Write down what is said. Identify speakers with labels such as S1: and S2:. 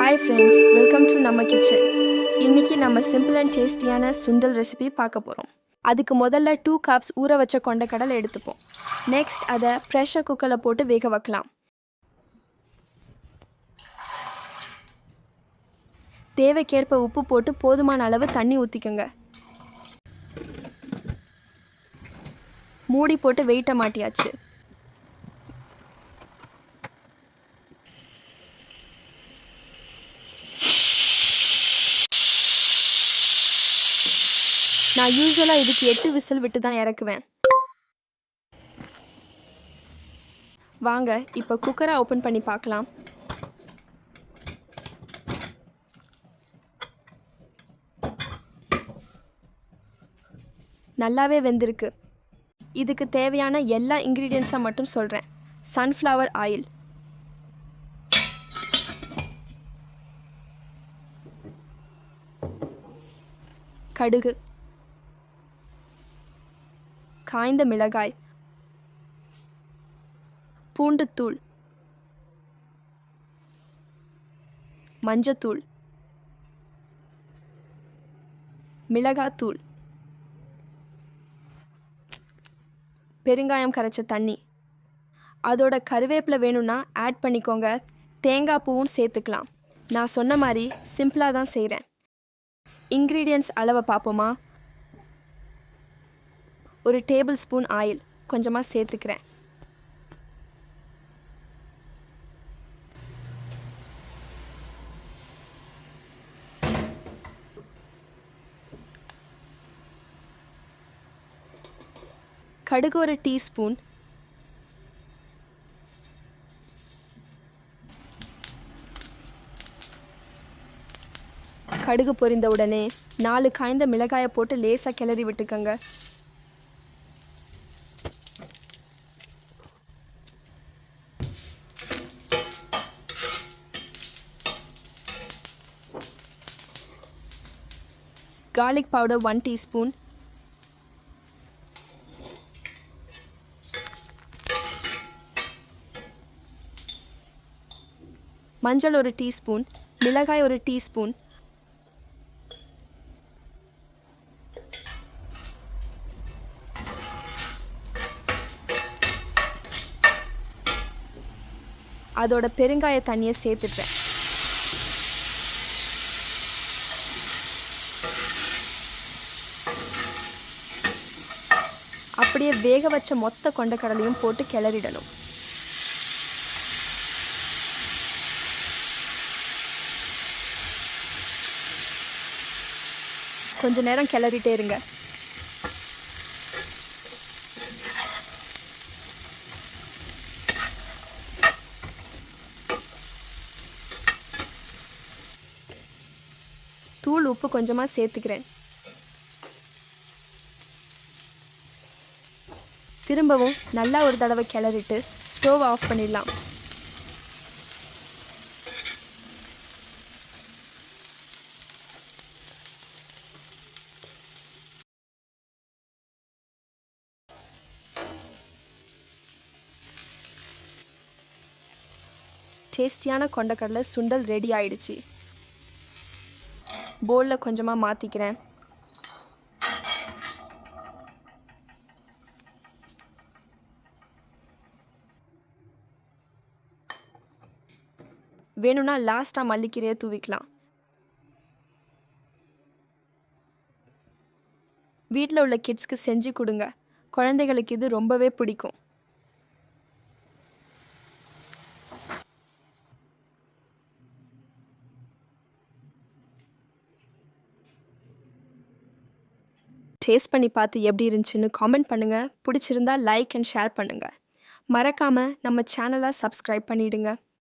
S1: Hi friends welcome to நம்ம kitchen இன்னைக்கு நம்ம சிம்பிள் அண்ட் டேஸ்டியான சுண்டல் ரெசிபி பார்க்க போகிறோம் அதுக்கு முதல்ல டூ கப்ஸ் ஊற வச்ச கொண்டக்கடலை எடுத்துப்போம். நெக்ஸ்ட் அதை ப்ரெஷர் குக்கரில் போட்டு வேக வைக்கலாம். தேவைக்கேற்ப உப்பு போட்டு போதுமான அளவு தண்ணி ஊற்றிக்கோங்க மூடி போட்டு வெயிட்டை மாட்டியாச்சு. நான் யூஸ்வலாக இதுக்கு எட்டு விசில் விட்டு தான் இறக்குவேன். வாங்க இப்போ குக்கரை ஓப்பன் பண்ணி பார்க்கலாம். நல்லாவே வெந்திருக்கு. இதுக்கு தேவையான எல்லா இன்க்ரீடியன்ஸை மட்டும் சொல்கிறேன் சன்ஃப்ளவர் ஆயில் கடுகு. காய்ந்த மிளகாய். பூண்டுத்தூள். மஞ்சத்தூள். மிளகாத்தூள். பெருங்காயம் கரைச்ச தண்ணி. அதோட கருவேப்பிலை வேணும்னா ஆட் பண்ணிக்கோங்க. தேங்காய் பூவும் சேர்த்துக்கலாம். நான் சொன்ன மாதிரி சிம்பிளாக தான் செய்கிறேன் இன்க்ரீடியன்ட்ஸ் அளவை பார்ப்போமா? ஒரு டேபிள் ஸ்பூன் ஆயில் கொஞ்சமாக சேர்த்துக்கிறேன். கடுகு ஒரு டீஸ்பூன். கடுகு பொரிந்த உடனே நாலு காய்ந்த மிளகாயை போட்டு லேசாக கிளறி விட்டுக்கோங்க. Garlic powder 1 teaspoon. மஞ்சள் ஒரு டீஸ்பூன் மிளகாய் ஒரு டீஸ்பூன் அதோட பெருங்காய தண்ணியை சேர்த்துட்டேன் அப்படியே வேக வச்ச மொத்த கொண்டக்கடலையும் போட்டு கிளறிடணும். கொஞ்ச நேரம் கிளறிட்டே இருங்க. தூள் உப்பு கொஞ்சமாக சேர்த்துக்கிறேன். திரும்பவும் நல்லா ஒரு தடவை கிளறிட்டு ஸ்டோவ் ஆஃப் பண்ணிடலாம். டேஸ்டியான கொண்டக்கடலை சுண்டல் ரெடி ஆயிடுச்சு. போலில் கொஞ்சமாக மாற்றிக்கிறேன் வேணும்னா லாஸ்ட்டாக மல்லிக்கீரையை தூவிக்கலாம். வீட்டில் உள்ள கிட்ஸ்க்கு செஞ்சு கொடுங்க. குழந்தைகளுக்கு இது ரொம்பவே பிடிக்கும். டேஸ்ட் பண்ணி பார்த்து எப்படி இருந்துச்சுன்னு காமெண்ட் பண்ணுங்கள் பிடிச்சிருந்தா லைக் அண்ட் ஷேர் பண்ணுங்கள் மறக்காமல் நம்ம சேனலை சப்ஸ்கிரைப் பண்ணிவிடுங்க